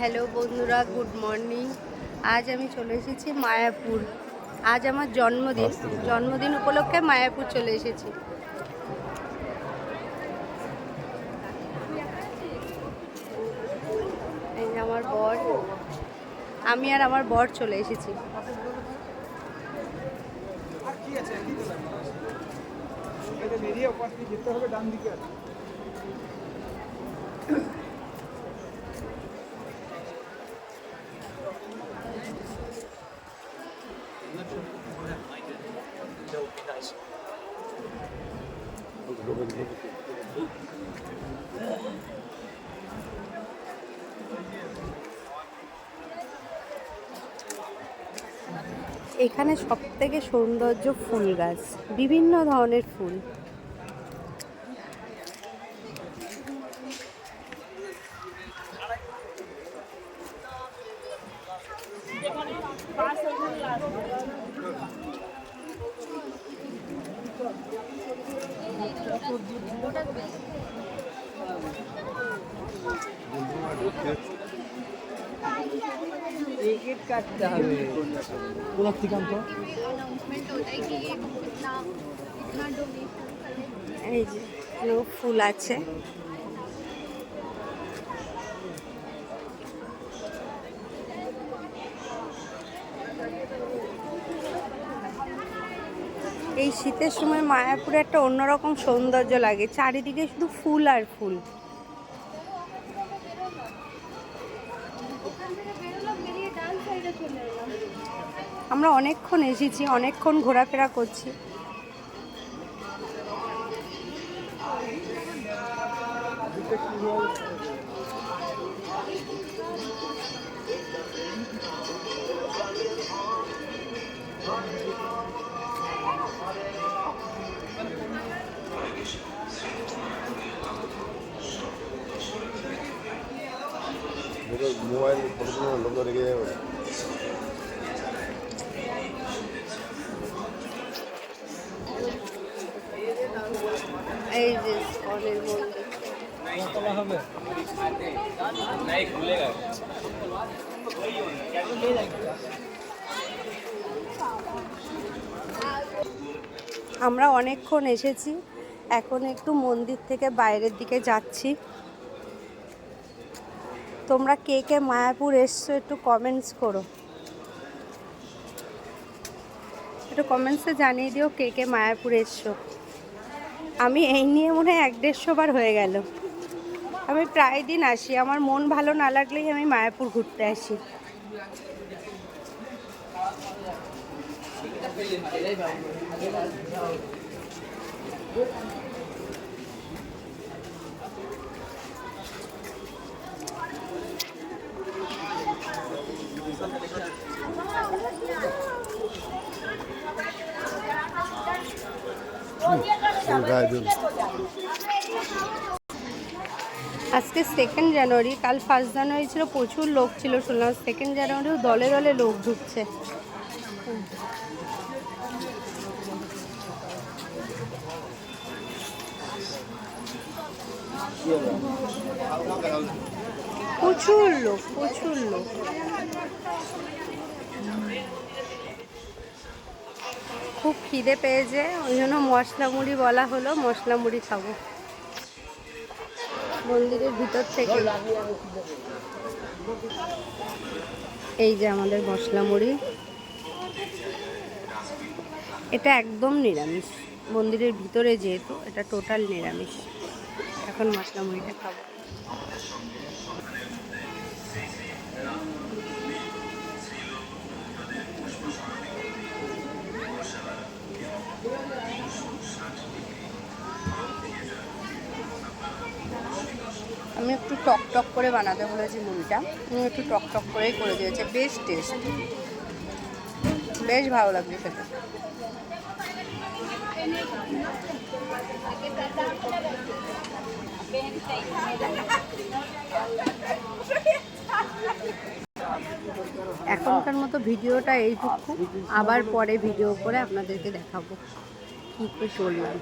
Hello বন্ধুরা good morning. আজ আমি চলে এসেছি মায়াপুর। আজ আমার জন্মদিন। জন্মদিন উপলক্ষে মায়াপুর চলে এসেছি। আমার বর। আমি আর আমার বর চলে এসেছি। বেরিয়ে যেতে হবে ডান দিকে এখানে সব থেকে সৌন্দর্য ফুল গাছ বিভিন্ন ধরনের ফুল। टिकट काटते हैं बोला थी काम तो अनाउंसमेंट होता है कि ये कितना कितना डोनेशन करेंगे लोग फूल আছে এই শীতের সময় মায়াপুরে একটা অন্যরকম সৌন্দর্য লাগে। চারিদিকে শুধু ফুল আর ফুল। আমরা অনেকক্ষণ এসেছি, অনেকক্ষণ ঘোরাফেরা করছি। मेरे মোবাইল লোক রেখে যাবে এই যে আমরা অনেকক্ষণ এসেছি এখন একটু মন্দির থেকে বাইরের দিকে যাচ্ছি। তোমরা কে কে মায়াপুর এসছো একটু কমেন্টস করো। একটু কমেন্টসে জানিয়ে দিও কে কে মায়াপুর এসছো। আমি এই নিয়ে মনে হয় এক দেড়শো বার হয়ে গেল। আমি প্রায় দিন আসি, আমার মন ভালো না লাগলেই আমি মায়াপুর ঘুরতে আসি। গায়ে দিন আজকে সেকেন্ড জানুয়ারি কাল ফার্স্ট জানুয়ারি ছিল প্রচুর লোক ছিল শুনলাম। সেকেন্ড জানুয়ারিও দলে দলে লোক ঢুকছে। প্রচুর লোক প্রচুর লোক। খুব খিদে পেয়েছে, ওই জন্য মশলা মুড়ি বলা হলো, মশলা মুড়ি খাব। মন্দিরের ভিতর থেকে। এই যে আমাদের মশলা মুড়ি। এটা একদম নিরামিষ। মন্দিরের ভিতরে যেহেতু, এটা টোটাল নিরামিষ। এখন মশলা মুড়িটা খাব। আমি একটু টক টক করে বানাতে বলেছি মুড়িটা। আমি একটু টক টক করেই করে দিয়েছে। বেশ টেস্ট বেশ ভালো লাগবে খেতে। এখনকার মতো ভিডিওটা এইটুকু। আবার পরে ভিডিও করে আপনাদেরকে দেখাবো। কী করে চললাম